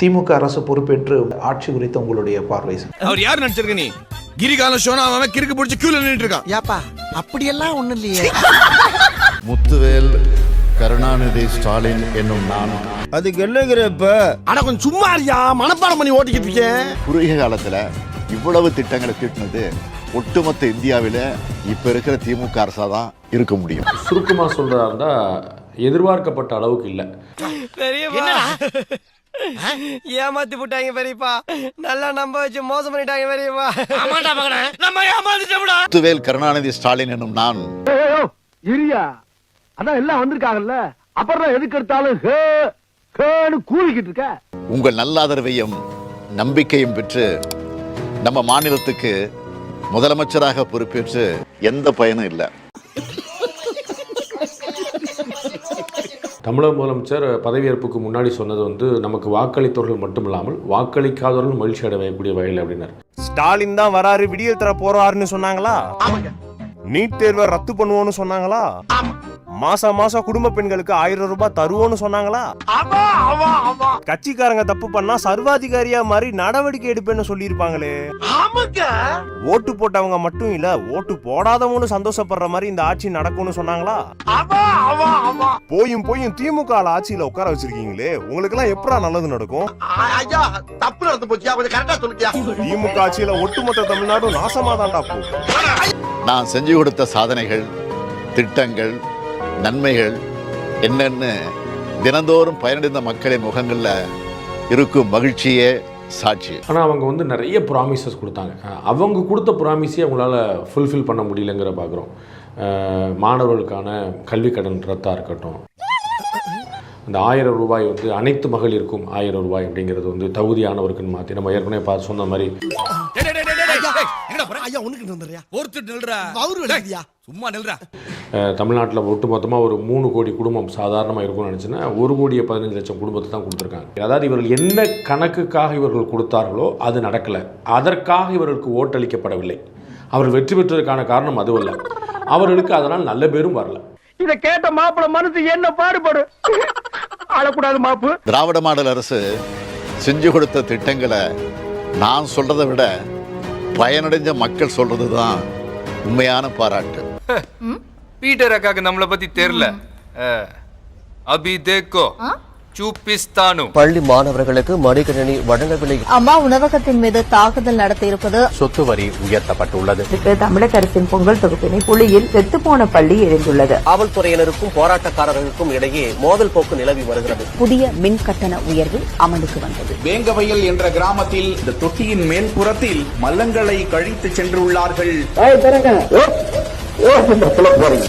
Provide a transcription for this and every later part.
திமுக அரசு பொறுப்பேற்று ஆட்சி குறித்த உங்களுடைய பார்வை. அவர் யார் நடிச்சிருக்க நீ? கிரிகால சோனா அவன் கிறுக்கு பிடிச்சி கியூல நின்னுட்டு இருக்கான் ஏப்பா அப்படியெல்லாம் ஒண்ணும் இல்லையே. முத்துவேல் கருணாநிதி ஸ்டாலின் என்னும் நான். அதுக்கு என்னங்கிறப்ப அட கொஞ்சம் சும்மா இருக்கியா? மனப்பாடம் பண்ணி ஓட்டிக்கிட்டு இருக்கேன் குறுகிய காலத்துல இவ்வளவு திட்டங்களை தீட்டினது ஒட்டுமொத்த இந்தியாவில இப்ப இருக்கிற திமுக அரசா தான் இருக்க முடியும். சுருக்கமாக சொல்கிறதா இருந்தால் எதிர்பார்க்கப்பட்ட அளவுக்கு இல்லை. ஏமாத்தி போட்டாங்க பெரியப்பா. நல்லா நம்ப வச்சு மோசம் பண்ணிட்டாங்க பெரியப்பா. நம்ம ஏமாத்திட்டோம்டா முத்துவேல் கருணாநிதி ஸ்டாலின் என்னும் நான். இரியா. அதான் எல்லாம் வந்திருக்காங்கல்ல. அப்புறம் எதுக்கு எடுத்தாலும் ஹே ஹேன்னு கூவிக்கிட்டு இருக்க. உங்கள் நல்லாதரவையும் நம்பிக்கையும் பெற்று நம்ம மாநிலத்துக்கு முதலமைச்சராக பொறுப்பேற்று எந்த பயனும் இல்லை. தமிழக முதலமைச்சர் பதவியேற்புக்கு முன்னாடி சொன்னது வந்து நமக்கு வாக்களித்தவர்கள் மட்டும் இல்லாமல் வாக்களிக்காதவர்கள் மகிழ்ச்சி அடையக்கூடிய வகையில் அப்படின்னார். ஸ்டாலின் தான் வராரு விடியல் தர போறாருன்னு சொன்னாங்களா? நீட் தேர்வை ரத்து பண்ணுவோம்னு சொன்னாங்களா? மாசம் மாசம் குடும்ப பெண்களுக்கு ஆயிரம் ரூபாய் தருவோம்னு சொன்னாங்களா? கட்சிக்காரங்க தப்பு பண்ணா சர்வாதிகாரியா மாதிரி நடவடிக்கை எடுப்பேன்னு சொல்லியிருப்பாங்களே. ஓட்டு போட்டவங்க மட்டும் இல்ல ஓட்டு போடாதவங்களும் சந்தோஷப்படுற மாதிரி இந்த ஆட்சி நடக்கும்னு சொன்னாங்களா? போயும் போயும் திமுக ஆட்சியில உட்கார வச்சிருக்கீங்களே உங்களுக்கு எல்லாம் எப்படா நல்லது நடக்கும்? திமுக ஆட்சியில ஒட்டுமொத்த தமிழ்நாடும் நாசமா தான்டா நான் செஞ்சு கொடுத்த சாதனைகள் திட்டங்கள் நன்மைகள் என்னன்னு தினந்தோறும் பயனடைந்த மக்களின் முகங்கள்ல இருக்கும் மகிழ்ச்சியே சாட்சி. ஆனால் அவங்க வந்து நிறைய ப்ராமிசஸ் கொடுத்தாங்க. அவங்க கொடுத்த ப்ராமிஸே அவங்களால ஃபுல்ஃபில் பண்ண முடியலங்கிற பார்க்குறோம் மாணவர்களுக்கான கல்வி கடன் ரத்தாக இருக்கட்டும். அந்த ஆயிரம் ரூபாய் வந்து அனைத்து மகளிருக்கும் ஆயிரம் ரூபாய் அப்படிங்கிறது வந்து தகுதியானவருக்குன்னு மாற்றி நம்ம ஏற்கனவே பார்த்து சொன்ன மாதிரி ஐயா ஒண்ணுக்கு வந்துடுறியா? ஒருத்தர் சும்மா நில்றா. தமிழ்நாட்டில் ஒட்டுமொத்தமாக ஒரு மூணு கோடி குடும்பம் சாதாரணமாக இருக்கும்னு நினச்சின்னா ஒரு கோடியே பதினஞ்சு லட்சம் குடும்பத்தை தான் கொடுத்துருக்காங்க. அதாவது இவர்கள் என்ன கணக்குக்காக இவர்கள் கொடுத்தார்களோ அது நடக்கலை. அதற்காக இவர்களுக்கு ஓட்டளிக்கப்படவில்லை. அவர்கள் வெற்றி பெற்றதற்கான காரணம் அதுவல்ல. அவர்களுக்கு அதனால் நல்ல பேரும் வரல. இத கேட்ட மாப்பிள மனசு என்ன பாடுபடு? அழக்கூடாது மாப்பு. திராவிட மாடல் அரசு செஞ்சு கொடுத்த திட்டங்களை நான் சொல்றதை விட பயனடைஞ்ச மக்கள் சொல்றது தான் உண்மையான பாராட்டு. பீட்டர் அக்காக்கு நம்மளை பத்தி தெரியல. அபி தேக்கோ சூப்பிஸ்தானு. பள்ளி மாணவர்களுக்கு மடிக்கணினி வழங்கவில்லை. அம்மா உணவகத்தின் மீது தாக்குதல் நடத்தியிருப்பது சொத்து வரி உயர்த்தப்பட்டுள்ளது. தமிழக அரசின் பொங்கல் தொகுப்பினை புலியில் செத்துப்போன பள்ளி எழுந்துள்ளது காவல்துறையினருக்கும் போராட்டக்காரர்களுக்கும் இடையே மோதல் போக்கு நிலவி வருகிறது. புதிய மின் கட்டண உயர்வு அமலுக்கு வந்தது. வேங்கவயல் என்ற கிராமத்தில் இந்த தொட்டியின் மேல்புறத்தில் மல்லங்களை கழித்து சென்றுள்ளார்கள்.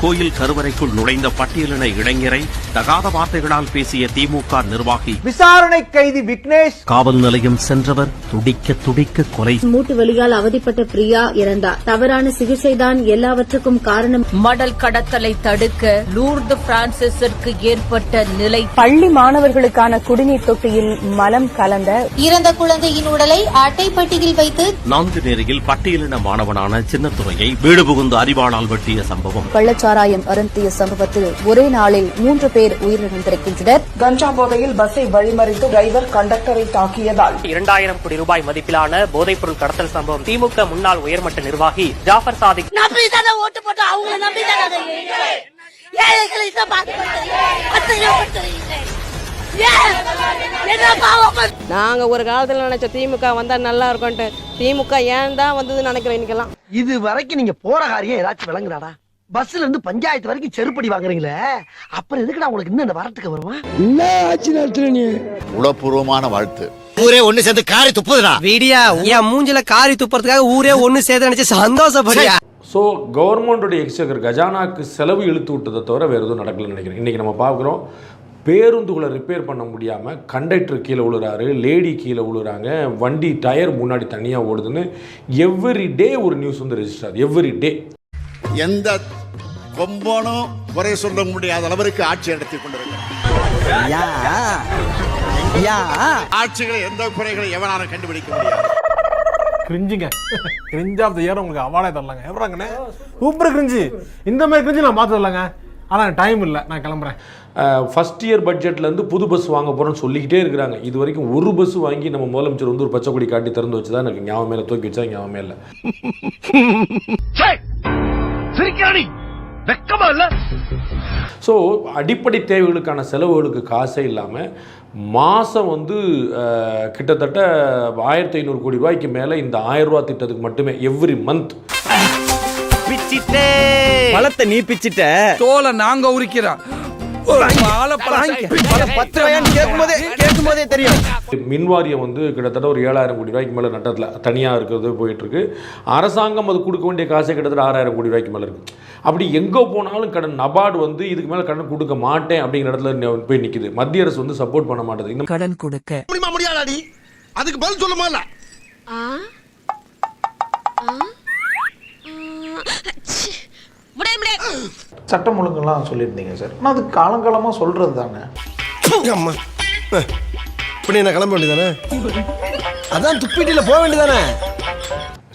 கோயில் கருவறைக்குள் நுழைந்த பட்டியலின இளைஞரை தகாத வார்த்தைகளால் பேசிய திமுக நிர்வாகி விசாரணை கைதி விக்னேஷ். காவல் நிலையம் சென்றவர் துடிக்க துடிக்க கொலை. மூட்டு வலியால் அவதிப்பட்ட பிரியா இறந்தார். தவறான சிகிச்சைதான் எல்லாவற்றுக்கும் காரணம். மடல் கடத்தலை தடுக்க லூர்து பிரான்சிஸிற்கு ஏற்பட்ட நிலை. பள்ளி மாணவர்களுக்கான குடிநீர் தொட்டியில் மலம் கலந்த இறந்த குழந்தையின் உடலை அட்டைப்பட்டியில் வைத்து நான்கு நேரில் பட்டியலின மாணவனான சின்னத்துறையை வீடு புகுந்து அறிவாளால் வெட்டிய சம்பவம். கள்ளச்சாராயம் அருந்திய சம்பவத்தில் ஒரே நாளில் மூன்று பேர் உயிரிழந்திருக்கின்றனர். கஞ்சா போதையில் பஸ்ஸை வழிமறித்து டிரைவர் கண்டக்டரை தாக்கியதால். இரண்டாயிரம் கோடி ரூபாய் மதிப்பிலான போதைப்பொருள் கடத்தல் சம்பவம் திமுக முன்னாள் உயர்மட்ட நிர்வாகி ஜாஃபர் சாதிக். ஓட்டு போட்டு அவங்கள நம்பி தானே ஏழைகளை நாங்க ஒரு காலத்துல நினைச்ச திமுக வந்தா நல்லா இருக்கும்ட்டு. திமுக ஏன் தான் வந்ததுன்னு நினைக்கிறேன் இன்னைக்கெல்லாம் இது வரைக்கும் நீங்க போற காரியம் ஏதாச்சும் விளங்குறாடா பஸ்ல இருந்து பஞ்சாயத்து வரைக்கும் செருப்படி வாங்குறீங்களே? அப்புறம் எதுக்குடா உங்களுக்கு இன்னும் இந்த வரட்டுக்கு வருவா உளப்பூர்வமான வாழ்த்து. ஊரே ஒண்ணு சேர்ந்து காரி துப்புதுடா. வீடியா என் மூஞ்சில காரி துப்புறதுக்காக ஊரே ஒண்ணு சேர்த்து நினைச்சு சந்தோஷப்படியா? ஸோ கவர்மெண்டோடைய எக்ஸகர் கஜானாக்கு செலவு இழுத்து விட்டதை தவிர வேறு எதுவும் நடக்கலன்னு நினைக்கிறேன். இன்றைக்கி நம்ம பார்க்குறோம் பேருந்துகளை ரிப்பேர் பண்ண முடியாமல் கண்டக்டர் கீழே விழுறாரு லேடி கீழே விழுறாங்க வண்டி டயர் முன்னாடி தனியாக ஓடுதுன்னு எவ்ரி டே ஒரு நியூஸ் வந்து ரெஜிஸ்டர் ஆகுது. எவ்ரி டே எந்த கொம்பனும் குறை சொல்ல முடியாத அளவிற்கு ஆட்சி நடத்தி கொண்டிருக்கிறார். ஆட்சிகளை எந்த குறைகளை எவனாலும் கண்டுபிடிக்க முடியாது. கிரிஞ்சுங்க கிரிஞ்ச் ஆஃப் த இயர் உங்களுக்கு அவார்டே தரலாங்க. எவ்வளோங்கண்ணே? சூப்பர் கிரிஞ்சு இந்த மாதிரி கிரிஞ்சு நான் பார்த்து தரலாங்க. ஆனால் டைம் இல்லை. நான் கிளம்புறேன். ஃபஸ்ட் இயர் பட்ஜெட்லேருந்து புது பஸ் வாங்க போகிறோன்னு சொல்லிக்கிட்டே இருக்கிறாங்க. இது வரைக்கும் ஒரு பஸ் வாங்கி நம்ம முதலமைச்சர் வந்து ஒரு பச்சை கொடி காட்டி திறந்து வச்சு தான் எனக்கு ஞாபகம் மேலே தூக்கி வச்சா ஞாபகமே இல்லை. சிரிக்கிறாடி! வெக்கமா இல்ல? ஸோ அடிப்படை தேவைகளுக்கான செலவுகளுக்கு காசே இல்லாமல் மாதம் வந்து கிட்டத்தட்ட ஆயிரத்தி ஐநூறு கோடி ரூபாய்க்கு மேலே இந்த ஆயிரம் ரூபா திட்டத்துக்கு மட்டுமே எவ்ரி மந்த் பிச்சிட்டே பழத்தை நீ பிச்சிட்ட. தோலை நாங்க உரிக்கிறோம். பத்து ரூபாயான்னு கேட்கும் போதே கேட்கும் போதே தெரியும். மின் வாரியம் வந்து கிட்டத்தட்ட ஒரு ஏழாயிரம் கோடி ரூபாய்க்கு மேலே நட்டத்தில் தனியாக இருக்கிறது போயிட்டுருக்கு அரசாங்கம் அது கொடுக்க வேண்டிய காசே கிட்டத்தட்ட ஆறாயிரம் கோடி ரூபாய்க்கு மேலே இருக்குது அப்படி எங்கே போனாலும் கடன் நபார்டு வந்து இதுக்கு மேலே கடன் கொடுக்க மாட்டேன் அப்படிங்கிற இடத்துல போய் நிற்கிது மத்திய அரசு வந்து சப்போர்ட் பண்ண மாட்டேது. இந்த கடன் கொடுக்க. முடியுமா முடியாதாடி? அதுக்கு பதில் சொல்லுமா இல்ல முடியாது முடியாது சட்டம் ஒழுங்குலாம் சொல்லியிருந்தீங்க சார். ஆனால் அது காலங்காலமாக சொல்கிறது தானே. அம்மா. இப்படி என்ன கிளம்ப வேண்டியதானே? அதான் துப்பிட்டில போக வேண்டியதானே?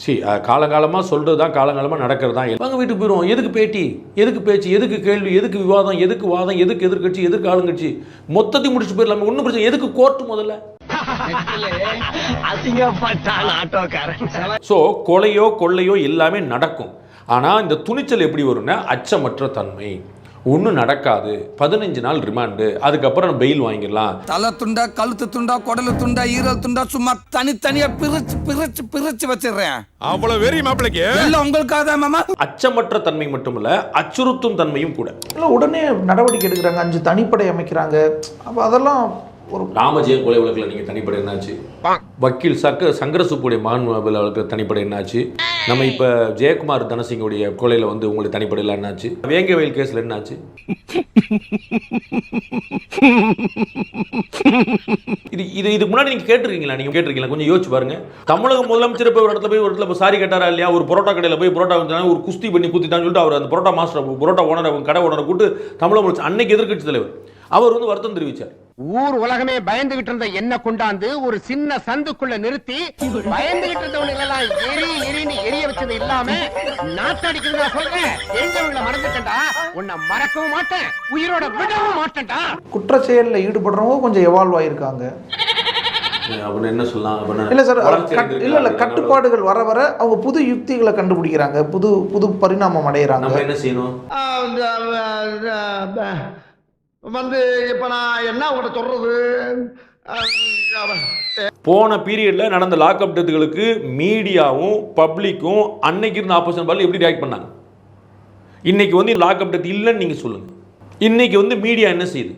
சி காலங்காலமாக சொல்கிறது தான் காலங்காலமாக நடக்கிறது தான். வாங்க வீட்டுக்கு போயிடுவோம் எதுக்கு பேட்டி? எதுக்கு பேச்சு? எதுக்கு கேள்வி? எதுக்கு விவாதம்? எதுக்கு வாதம்? எதுக்கு எதிர்க்கட்சி? எதுக்கு ஆளுங்கட்சி? மொத்தத்தையும் முடிச்சு போயிடலாமே. ஒன்றும் பிரச்சனை எதுக்கு கோர்ட்டு முதல்ல? ஸோ கொலையோ கொள்ளையோ எல்லாமே நடக்கும். ஆனால் இந்த துணிச்சல் எப்படி வரும்னா அச்சமற்ற தன்மை. ஒன்றும் நடக்காது. பதினஞ்சு நாள் ரிமாண்டு அதுக்கப்புறம் பெயில் வாங்கிடலாம். தலை துண்டா கழுத்து துண்டா குடலு துண்டா ஈரல் துண்டா சும்மா தனித்தனியா பிரிச்சு பிரிச்சு பிரிச்சு வச்சிடுறேன். அவ்வளவு வெறி மாப்பிளைக்கு? எல்லாம் உங்களுக்காக தான் மாமா. அச்சமற்ற தன்மை மட்டுமல்ல அச்சுறுத்தும் தன்மையும் கூட. இல்லை உடனே நடவடிக்கை எடுக்கிறாங்க. அஞ்சு தனிப்படை அமைக்கிறாங்க. அப்போ அதெல்லாம் ஒரு ராமஜெயம் கொலை வழக்கில் நீங்கள் தனிப்படை என்னாச்சு? வக்கீல் சக்க சங்கரசுப்புடைய மகன் அவர்களுக்கு தனிப்படை என்னாச்சு? நம்ம இப்போ ஜெயக்குமார் தனசிங்குடைய கொலையில் வந்து உங்களுக்கு தனிப்படையில் என்னாச்சு? வேங்க வயல் கேஸில் என்னாச்சு? இது இது இதுக்கு முன்னாடி நீங்கள் கேட்டிருக்கீங்களா? நீங்கள் கேட்டிருக்கீங்களா? கொஞ்சம் யோசிச்சு பாருங்க. தமிழக முதலமைச்சர் போய் ஒரு இடத்துல போய் ஒரு இடத்துல சாரி கேட்டாரா இல்லையா? ஒரு பரோட்டா கடையில் போய் பரோட்டா வந்து ஒரு குஸ்தி பண்ணி குத்திட்டான்னு சொல்லிட்டு அவர் அந்த பரோட்டா மாஸ்டர் பரோட்டா ஓனர் கடை ஓனரை கூட்டு தமிழக முதலமைச்சர் அன்னைக்கு எதிர்கட்சி தலைவர். அவர் வந்து வருத்தம் தெரிவிச்சார். ஊர் உலகமே பயந்துகிட்டு இருந்த என்ன கொண்டாந்து ஒரு சின்ன சந்துக்குள்ள நிறுத்தி பயந்துகிட்டு இருந்தவனுங்க எல்லாம் எரி எரின்னு எரிய வச்சது இல்லாம நாத்தடிக்கிறது சொல்றேன் எரிஞ்சவங்களை மறந்துட்டேன்டா. உன்னை மறக்கவும் மாட்டேன் உயிரோட விடவும் மாட்டேன்டா. குற்றச்செயலில் ஈடுபடுறவங்க கொஞ்சம் எவால்வ் ஆகியிருக்காங்க அப்படின்னு என்ன சொல்லலாம்? இல்லை சார் இல்லை இல்லை கட்டுப்பாடுகள் வர வர அவங்க புது யுக்திகளை கண்டுபிடிக்கிறாங்க புது புது பரிணாமம் அடைகிறாங்க. நம்ம என்ன செய்யணும்? வந்து இப்போ நான் என்ன உங்கள்கிட்ட சொல்றது? போன பீரியட்ல நடந்த லாக்அப் டெத்துகளுக்கு மீடியாவும் பப்ளிக்கும் அன்னைக்கு இருந்த ஆப்போசிஷன் பார்ல எப்படி ரியாக்ட் பண்ணாங்க? இன்னைக்கு வந்து லாக்அப் டெத் இல்லைன்னு நீங்க சொல்லுங்க. இன்னைக்கு வந்து மீடியா என்ன செய்யுது?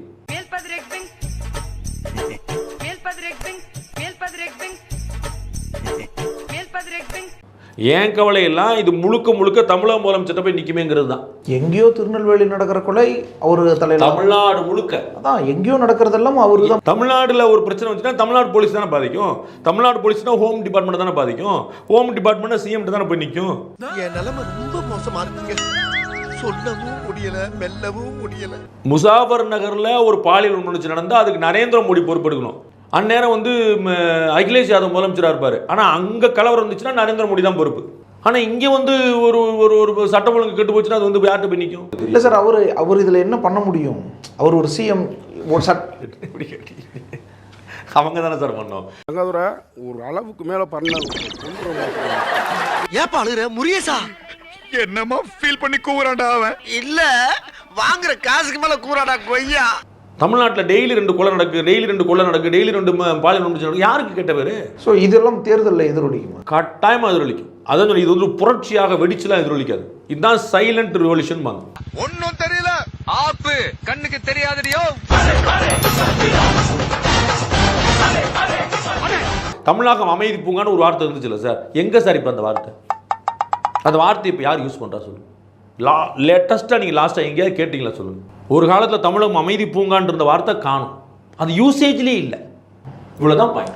ஏன் கவலை எல்லாம் இது முழுக்க முழுக்க தமிழக முதலமைச்சர்ட்ட போய் நிக்குமேங்கிறது தான். எங்கேயோ திருநெல்வேலி நடக்கிற கொலை அவர் தலையில் தமிழ்நாடு முழுக்க. அதான் எங்கேயோ நடக்கிறதெல்லாம் அவரு தான் தமிழ்நாடுல ஒரு பிரச்சனை வந்துச்சுன்னா தமிழ்நாடு போலீஸ் தானே பாதிக்கும். தமிழ்நாடு போலீஸ்னா ஹோம் டிபார்ட்மெண்ட் தானே பாதிக்கும். ஹோம் டிபார்ட்மெண்ட் சிஎம் தானே போய் நிற்கும் என் நிலைமை ரொம்ப மோசமா இருக்குங்க. சொல்லவும் முடியல மெல்லவும் முடியல. முசாஃபர் நகர்ல ஒரு பாலியல் உணர்ச்சி நடந்தா அதுக்கு நரேந்திர மோடி பொறுப்பெடுக்கணும். அந்நேரம் வந்து ம, அகிலேஷ் யாதவ் முதலமைச்சராக இருப்பார். ஆனால் அங்கே கலவரம் இருந்துச்சுன்னா நரேந்திர மோடி தான் பொறுப்பு. ஆனால் இங்கே வந்து ஒரு ஒரு ஒரு சட்டம் ஒழுங்கு கெட்டு போச்சுன்னா அது வந்து யார்கிட்ட போய் நிற்கும் இல்லை சார் அவர் அவர் இதில் என்ன பண்ண முடியும்? அவர் ஒரு சிஎம் ஒரு சட்? அவங்க தானே சார் பண்ணோம். ஒரு அளவுக்கு மேல பண்ண ஏப்பா அழுகுற? முரியசா என்னமா ஃபீல் பண்ணி கூவுறான்டா அவன். இல்ல வாங்குற காசுக்கு மேல கூறாடா கொய்யா. தமிழ்நாட்டில் டெய்லி ரெண்டு கொலை நடக்கு டெய்லி ரெண்டு கொலை நடக்கு டெய்லி ரெண்டு பாலியல் நடக்கு. யாருக்கு கெட்ட பேர்? ஸோ இதெல்லாம் தேர்தலில் எதிரொலிக்குமா? கட்டாயமாக எதிரொலிக்கும். அதான் சொல்லி இது வந்து ஒரு புரட்சியாக வெடிச்சுலாம் எதிரொலிக்காது. இதுதான் சைலண்ட் ரிவல்யூஷன் வாங்க ஒன்னும் தெரியல. ஆப்பு. கண்ணுக்கு தெரியாதடியோ? தமிழகம் அமைதி பூங்கான்னு ஒரு வார்த்தை இருந்துச்சுல்ல சார்? எங்கே சார் இப்போ அந்த வார்த்தை? அந்த வார்த்தையை இப்போ யார் யூஸ் பண்ணுறா சொல்லுங்க. லா லேட்டஸ்ட்டாக நீங்கள் லாஸ்ட்டாக எங்கேயாவது கேட்டிங்களா சொல்லுங்கள் ஒரு காலத்தில் தமிழகம் அமைதி பூங்கான்ற இருந்த வார்த்தை காணும். அது யூசேஜ்லேயே இல்லை. இவ்வளோதான் பாயிண்ட்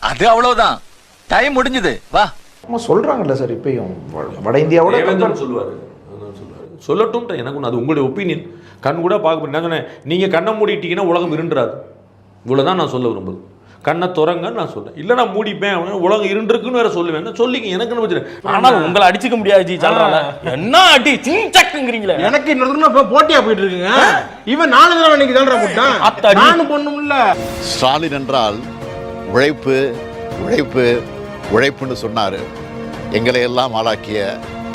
அது அவ்வளவுதான். டைம் முடிஞ்சது. வா. அவங்க சொல்கிறாங்கல்ல சார் இப்பயும். வட- வட இந்தியாவோட சொல்லுவார். சொல்லட்டும் எனக்கு ஒன்று அது உங்களுடைய ஒப்பீனியன் கண் கூட பார்க்க நான் சொன்னேன் நீங்கள் கண்ணை மூடிட்டீங்கன்னா உலகம் இருண்டுறாது இவ்வளோ தான் நான் சொல்ல விரும்புது. கண்ணை துறங்கன்னு நான் சொல்றேன். இல்லை நான் மூடிப்பேன் உலகம் இருண்டிருக்குன்னு வேற சொல்லுவேன். சொல்லிங்க எனக்கு என்ன பிரச்சனை ஆனா உங்களை அடிச்சுக்க முடியாது ஜி சொல்றாங்க என்ன அடி சிங்சக்குங்கிறீங்களே எனக்கு இன்னொரு போட்டியா போயிட்டு இருக்குங்க. இவன் நாலு தடவை இன்னைக்கு தான்டா போட்டான். நானும் பொண்ணும்ல ஸ்டாலின் என்றால் உழைப்பு உழைப்பு உழைப்புன்னு சொன்னார். எங்களை எல்லாம் ஆளாக்கிய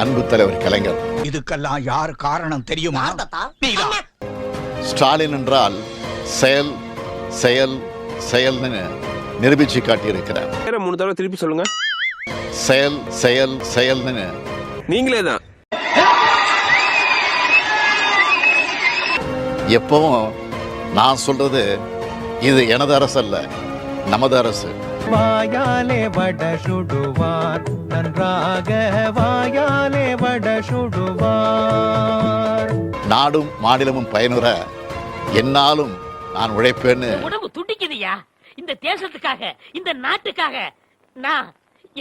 அன்பு தலைவர் கலைஞர். இதுக்கெல்லாம் யார் காரணம் தெரியுமா? ஸ்டாலின் என்றால் செயல் செயல் செயல்னு நிரூபிச்சு காட்டியிருக்கிறார். மூணு தடவை திருப்பி சொல்லுங்க. செயல் செயல் செயல்னு நீங்களே தான். எப்பவும் நான் சொல்றது இது எனது அரசு அல்ல நமது அரசு. வாயாலே வட சுடுவார் நன்றாக வாயாலே வட சுடுவார். நாடும் மாநிலமும் பயனுற என்னாலும் நான் உழைப்பேன்னு உடம்பு துடிக்குதுயா இந்த தேசத்துக்காக இந்த நாட்டுக்காக. நான்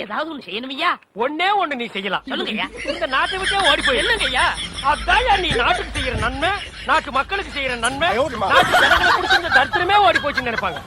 ஏதாவது ஒண்ணு செய்யணுமையா ஒன்னே ஒண்ணு நீ செய்யலாம். சொல்லுங்கய்யா. இந்த நாட்டை விட்டே ஓடி போய் என்னங்கய்யா? அதான் நீ நாட்டுக்கு செய்யற நன்மை நாட்டு மக்களுக்கு செய்யற நன்மை நாட்டு ஜனங்களை கொடுத்து இந்த தரித்திரமே ஓடி போச்சுன்னு நினைப்பாங்க.